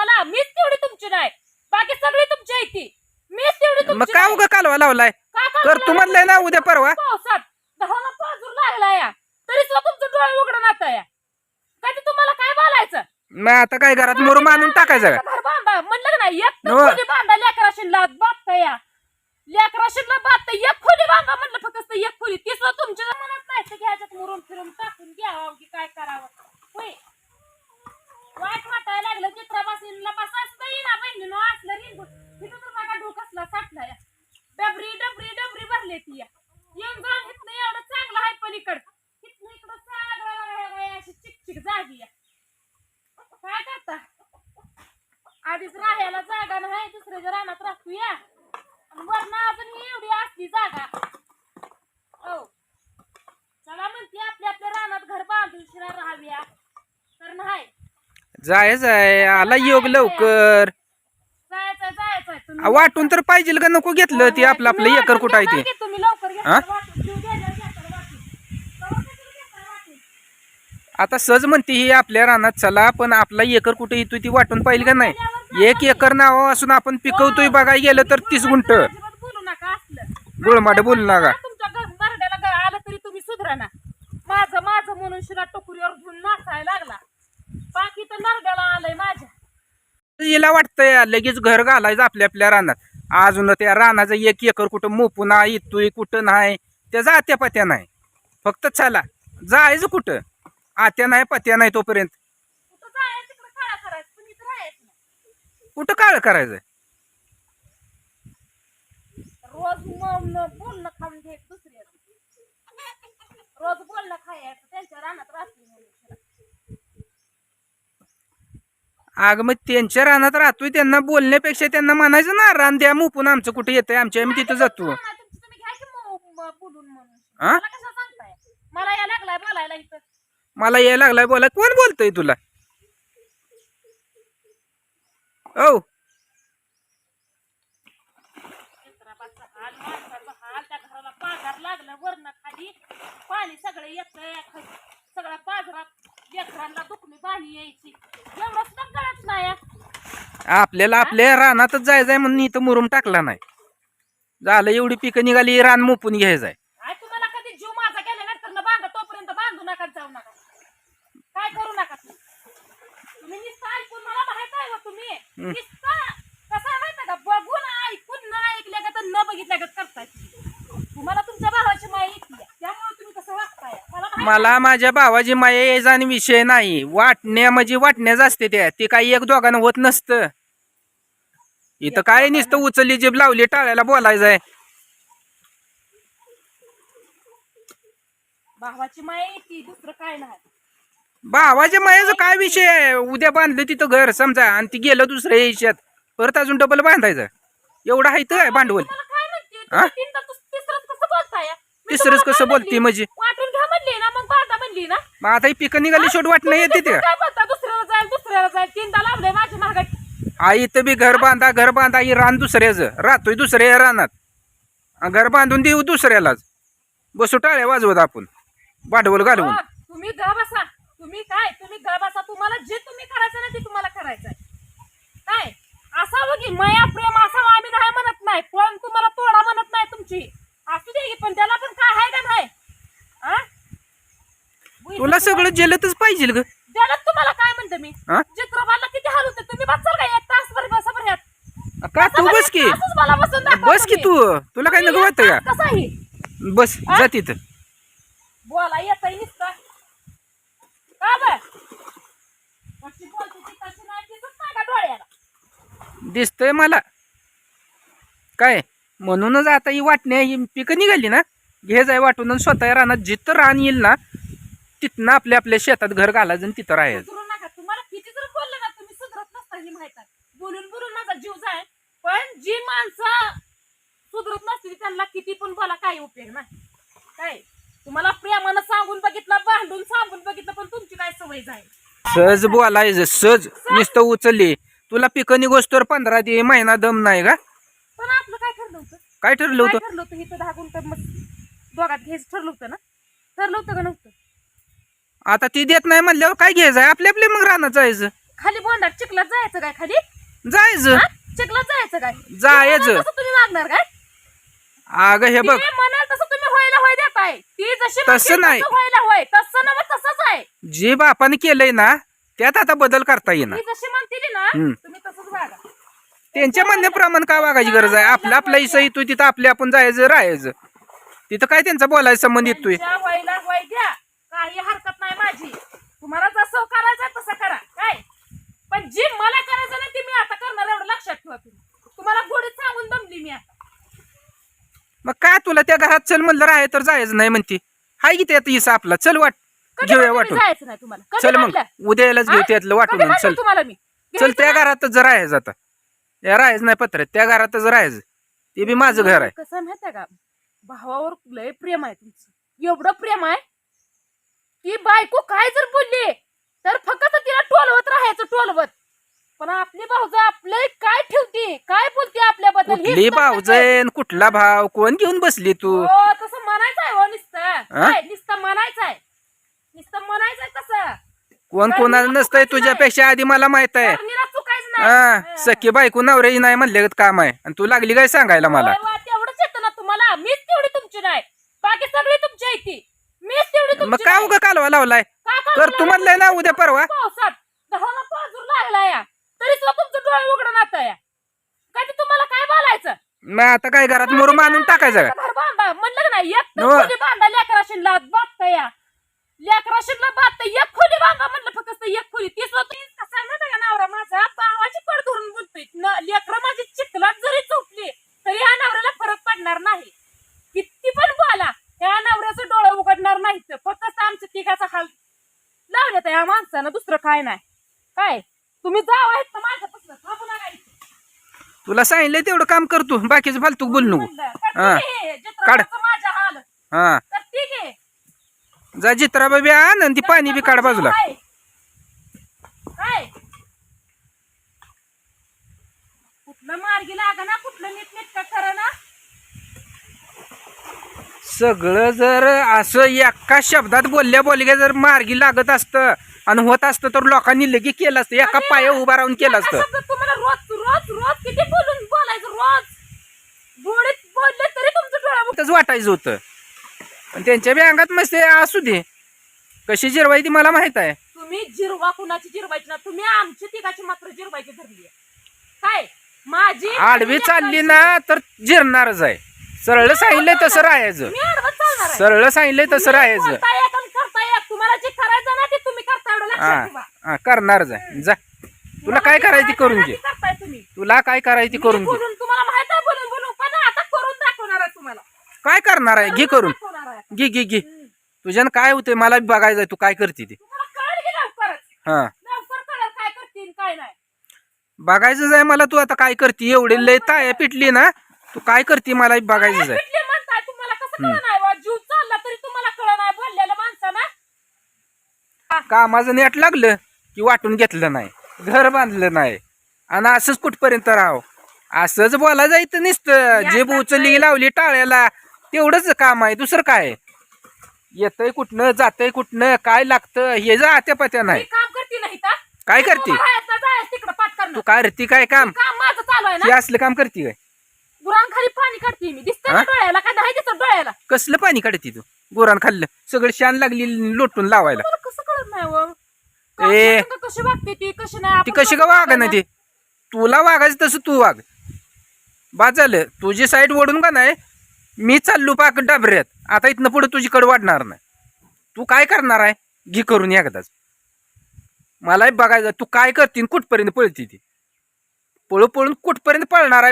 तुम्हाला मीच तेवढी तुमची नाही. बाकी सगळी तुमची आहे ती. मीच तेवढी मग तुमची का नाही. उगा कालवा लावलाय? का का कर तू म्हणलंय ना उद्या परवा. पावसात दहाला पाजून लागला या. तरी सुद्धा तुमचं डोळे आता या. काय ते तुम्हाला काय बोलायचं? मग आता काय घरात मुरुम आणून टाकायचं का? घर बांधा? म्हणलं एक तर हो. खोली बांधा बांधता या. बांधता एक खोली बांधा म्हणलं फक्त एक खोली. ती सुद्धा तुमच्या मनात नाही तर घ्यायच्यात मुरून फिरून टाकून घ्यावं की काय करावं. होय. वाईट वाटायला लागलं चित्रापासून बसाच ना बहिणीनं असलं रिंगून तिथं तर बघा डोकसला साठला या डबरी डबरी डबरी भरले ती. या येऊन जाऊन इथनं एवढं चांगलं आहे पलीकड इथनं इकडं चांगलं अशी चिकचिक जागी या काय करता आधीच राहायला जागा नाही दुसऱ्याच्या रानात राहतोया आणि वरनं अजून ही एवढी असली जागा हो चला म्हणते आपल्या आपल्या रानात घर बांधून शिरा राहाव्या तर नाही जायचं आहे आला योग लवकर. जायचं जायचं आ, तुम्ही वाटून तर पाहिजे का नको घेतलं ते आपलं आपलं एकर कुठं आहे ते. की तुम्ही लवकर हा? घेता वाटून. जीव द्यायला घेता वाटून. कवा कशाला घेता वाटून? आता सहज म्हणते ही आपल्या रानात चला पण आपला एकर कुठे येतोय ती वाटून पाहिजे का नाही? एक एकर नाव असून आपण पिकवतोय बघायला गेलं तर तीस गुंट अजिबात बोलू नका असलं. गुळमाट बोलू नका तुमच्या घर मरड्याला ग- आलं तरी तुम्ही सुधरा ना माझं माझं म्हणून शिरा टोकरीवर घेऊन नाचायला लागला बाकी तर नरड्याला आलंय माझ्या हिला वाटतंय लगेच घर घालायचं आपल्या आपल्या रानात. अजून त्या रानाचं एक एकर कुठं मोपून आहे इतोय कुठं नाही त्या जात्या पत्या नाही. फक्त चला जायचं कुठं? आत्या नाही पत्या नाही तोपर्यंत. कुठं काळा करायचं नाही. बोलणं खाऊन घ्यायचं रोज बोलणं खायचं त्यांच्या रानात राहते म्हणून शिरा. अगं मग त्यांच्या रानात राहतोय त्यांना बोलण्यापेक्षा त्यांना म्हणायचं ना रान द्या मोपून आमचं कुठं येतंय? आमच्या आम्ही तिथं जातो. नाही, तुमचं तुम्ही घ्या की म- म- बोलून म्हणून. हा? मला कसं सांगताय? मला या लागलाय बोलायला इथं. मला यायला लागलाय बोला कोण बोलतोय तुला? औ. चित्रापाचा हाल माणसाचा हाल त्या घराला पाजार लागलं वरनं खाली पाणी सगळं येत सगळा पाजरा लेकरांना दुखणी पाणी यायची. एवढं सुद्धा कळत नाही. आपल्याला आपल्या रानातच जायचंय म्हणून इथं मुरुम टाकला नाही. झालं एवढी पिकं निघाली रान मोपून घ्यायचंय. काय तुम्हाला कधी जीव माझा गेल्यानंतर न बांधा तोपर्यंत बांधू नका जाऊ नका. काय करू नका तुम्ही. तुम्ही नुसतं ऐकून मला माहीत आहे हो तुम्ही. नुसतं कसं आहे माहिती का बघून ऐकून न ऐकल्या का तर न बघितल्या का करताय तुम्ही. तुम्हाला तुमच्या भावाची माय येते त्यामुळे तुम्ही कसं वागताय मला माझ्या भावाची माया आणि विषय नाही. वाटण्या म्हणजे वाटण्याच असते त्या. ते काही एक दोघांना होत नसतं. इथं काय नुसतं उचलली जीभ लावली टाळ्याला बोलायचंय भावाची माया येते दुसरं काय नाही. भावाच्या मायाचा काय विषय आहे? उद्या बांधलं तिथं घर समजा आणि ती गेलं दुसऱ्या याच्यात परत अजून डबल बांधायचं. एवढं आहे तर भांडवल. हा? तिसरंच कसं बोलते म्हणजे? वाटून म्हणली ना? मग आता ही पिकं निघाली शेवट वाटणं तुम्ही येते ते काय दुसऱ्याला जाईल दुसऱ्याला जाईल. तीनदा लावलंय माझी महागाई आई इथं बी घर बांधा घर बांधा ही रान दुसऱ्याचं. राहतोय दुसऱ्या रानात. आणि घर बांधून देऊ दुसऱ्यालाच. बसू टाळ्या वाजवत आपण. भांडवल घालवून. तुम्ही ग बसा. तुम्ही काय? तुम्ही ग बसा. तुम्हाला जे तुम्ही करायचं ना ते तुम्हाला करायचंय काय? असावं की माया प्रेम असावं आम्ही नाही म्हणत नाही. पण तुम्हाला तोडा म्हणत नाही तुमची. असू दे की, पण त्याला पण काय आहे का नाही? तुला सगळं जेलतच पाहिजे ग. जगात तुम्हाला काय म्हणते मी? हा? चित्रपाला किती हाल होते तुम्ही बसाल का एक तास भर बसा बरं ह्यात. का तू बसा बस की? बरं, असंच मला बसून दाखवा बस की तुम्ही. तू. तुला काय नको तुम्ही वाटतं एक तास का बस जा तिथं. बोला येतही नुसतं. का बर? कशी बोलते ती कशी नाही दिसत नाही का डोळ्याला? दिसतंय मला. काय? म्हणूनच आता ही वाटण्या ही पिकं निघाली ना? घे जाय वाटून आणि स्वतः रानात जिथं रान येईल ना तिथनं आपल्या आपल्या शेतात घर घालायचं आणि तिथं राहायचं. सुधरू नका. तुम्हाला किती जर बोललं ना तुम्ही सुधरत नसता ही माहीत आहे. बोलून बोलून माझा जीव जाय पण जी माणसं सुधरत नसतील त्यांना किती पण बोला काही उपयोग नाही. काय? तुम्हाला प्रेमानं सांगून बघितलं भांडून सांगून बघितलं पण तुमची काय सवय जाईल? सहज बोलायचं सहज नुसतं उचलली. तुला पिकं निघोस्तोवर पंधरा दे महिना दम नाही का? पण आपलं काय ठरलं होतं? काय ठरलं काय होतं? ठरलं होतं? इथं दहा गुंठ मग दोघात घ्यायचं ठरलं होतं ना? ठरलं होतं का नव्हतं? आता ती देत नाही म्हणल्यावर काय घ्यायचं? आपल्या आपल्या मग रानात जायचं. खाली बोंडात चिखलात जायचं काय खाली? जायचं. हा? चिखलात जायचं काय? जायचं. ती म्हणाल तसं तुम्ही मागणार काय? अगं हे बघ. ती म्हणाल तसं तुम्ही व्हायला होय देताय ती जशी तसं म्हणते नाही. तसं व्हायला होय. तसं ना तसंच आहे. जे बापाने केलंय ना त्यात आता बदल करता येईना. ती जशी म्हणते ना हम्म. तुम्ही तसंच वागा. त्यांच्या म्हणण्याप्रमाणे काय वागायची गरज आहे? आपला आपला इसा येतोय तिथं आपले आपण जायचं राहायचं. तिथं काय त्यांचा बोलायचा संबंध येतोय? त्यांच्या व्हायला होय द्या. काही हरकत माझी. तुम्हाला जसं करायचं तसं करा. काय? पण जी मला करायचं नाही ते मी आता करणार एवढं लक्षात ठेवा तुम्ही. तुम्हाला गोडीत सांगून दमली मी आता. मग काय तुला त्या घरात चल म्हणलं राहाय तर जायचं नाही म्हणते. हाय की त्यात इसा आपला? चल वाट. कधी घेऊया म्हणलं मी वाटून. जायचं नाही तुम्हाला? कधी चल मग. म्हणलं? उद्यालाच घेऊ हा? त्यातलं कधी वाटून म्हणलं चल. तुम्हाला मी? चल त्या? घरातच जर राहायचं आता. त्या राहायचं नाही पत्र त्या घरातच राहायचं. ते बी माझं घर आहे. कसं माहितीये का? भावावर लय प्रेम आहे तुमचं. एवढं प्रेम आहे ती बायको काय जर बोलली तर फक्त तिला टोलवत राहायचं टोलवत. पण आपली भाऊज आपले काय ठेवते काय बोलते आपल्याबद्दल हेच कुठली तर नाही. भावजन कुठला भाव? कोण घेऊन बसली तू? हो तसं म्हणायचं आहे हो नुसतं. हा? काय, नुसतं म्हणायचं आहे. नुसतं म्हणायचं आहे तसं. कोण कोणाला नसतंय तुझ्यापेक्षा आधी मला माहीत आहे. चुकायचं हा नाही सखी बायको नवऱ्याची नाही म्हणले काम आहे? आणि तू लागली काय सांगायला मला? तेवढंच येतं ना तुम्हाला. मीच तेवढी तुमची नाही. बाकी सगळी तुमची आहे ती. मग का. उगा कालवा लावलाय? का का कर तुला तू म्हणलंय ना उद्या परवा. पावसात. दहाला पाजूर लागला या. तरी सुद्धा तुमचं डोळे उघडं नातं या. काय ते तुम्हाला काय बोलायचं? मग आता काय घरात मुरू मानून टाकायचं का? घर बांधा. म्हणलं का नाही एक तर हो. खोली बांधा लेकराशीला बांधता या. लेकराशीला बांधता एक खोली बांधा म्हणलं फक्त एक खोली. ती स्वतः कसं आहे माहिती आहे का नवरा? माझा पावाची पड धरून बोलतोय. न- लेकरं माझी चिखलात जरी चोपली तरी ह्या नवऱ्याला फरक पडणार नाही किती पण बोला ह्या नवऱ्याचं डोळं उघडणार नाहीत फक्त आमच्या तिघाचा हाल लावण्यात या माणसानं दुसरं काय नाही. काय? तुम्ही जाव आहेत तर माझ्यापासून. थांबू नका इथे. तुला सांगितलंय तेवढं काम कर तू. बाकीचं फालतू बोल नको. म्हणलं, करते हा. जत्राचं माझ्या हाल. तर ठीक आहे. जा जित्रा बाबी आण आणि ती पाणी बी काढ बाजूला. काय काय? कुठलं मार्गी लागा ना कुठलं नीट नीट खरं ना सगळं जर असं एका शब्दात बोलल्या बोलल्या जर मार्गी लागत असतं आणि होत असतं तर लोकांनी लगे केलं असतं. एका पाया उभा राहून केलं असतं. शब्दात तुम्हाला रोज रोज रोज किती बोलून बोलायचं रोज? गोडीत बोलले तरी तुमचं डोळा तसं वाटायचं होतं. पण त्यांच्या बी अंगात मस्त असू दे. कशी जिरवायची मला माहीत आहे. तुम्ही जिरवा कुणाची जिरवायची ना तुम्ही आमची तिघाची मात्र जिरवायची धरली काय? माझी आडवी चालली ना तर जिरणारच आहे. सरळ सांगितलंय तसं राहायचं. मी आडवं चालणार आहे. सरळ सांगितलंय तसं तुम्ही राहायचं. बोलताय एक आणि करताय एक. तुम्हाला जे करायचं ना ते तुम्ही करता एवढं लक्षात ठेवा. हा हा करणारच आहे जा. तुला काय जे करायची करून घे. तुला काय करायची करून घे. काय करणार आहे? घे करून. घे घे घे. तुझ्यानं काय होतंय मला बघायचंय तू काय करते ते. हा. बघायचंच आहे मला तू आता काय करते? एवढी लय ताया पिटली ना तू काय करते मला बघायचंच आहे पिटले म्हणताय तुम्हाला कसं कळ नाही वा? जीव चालला तरी तुम्हाला कळ नाही बोललेलं माणसानं कामाचं नेट लागलं की वाटून घेतलं नाही घर बांधलं नाही. आणि असंच कुठपर्यंत राहाव? असंच बोला जायचं नुसतं. जे उचलली लावली टाळ्याला. तेवढंच काम आहे. दुसरं काय? येतंय कुठनं जातंय कुठनं काय लागतं हे जा आत्या पत्या नाही. काम करते नाही का काय करते? तू काय रे काय काम? हे असलं काम करते काय गुरांखाली पाणी काढते मी. दिसतं ना? डोळ्याला? काय नाही दिसत डोळ्याला? कसलं पाणी काढते तू? गोरान खाल्लं सगळं शान लागली लोटून लावायला. नाही व? ए. कशी वागते ती? कशी नाही? ती आपण कशी का वागा ना? ती? तुला वागायचं तसं तू वाग. बाद झालं. तुझी साईड ओढून का नाही? मी चाललो पाक डाबऱ्यात. आता इथनं पुढे तुझीकडे वाढणार नाही. तू काय करणार आहे? घे करून एकदाच. मलाही बघायचं. तू काय करतीन कुठपर्यंत पळती ती? पळू पळून कुठपर्यंत पळणार आहे?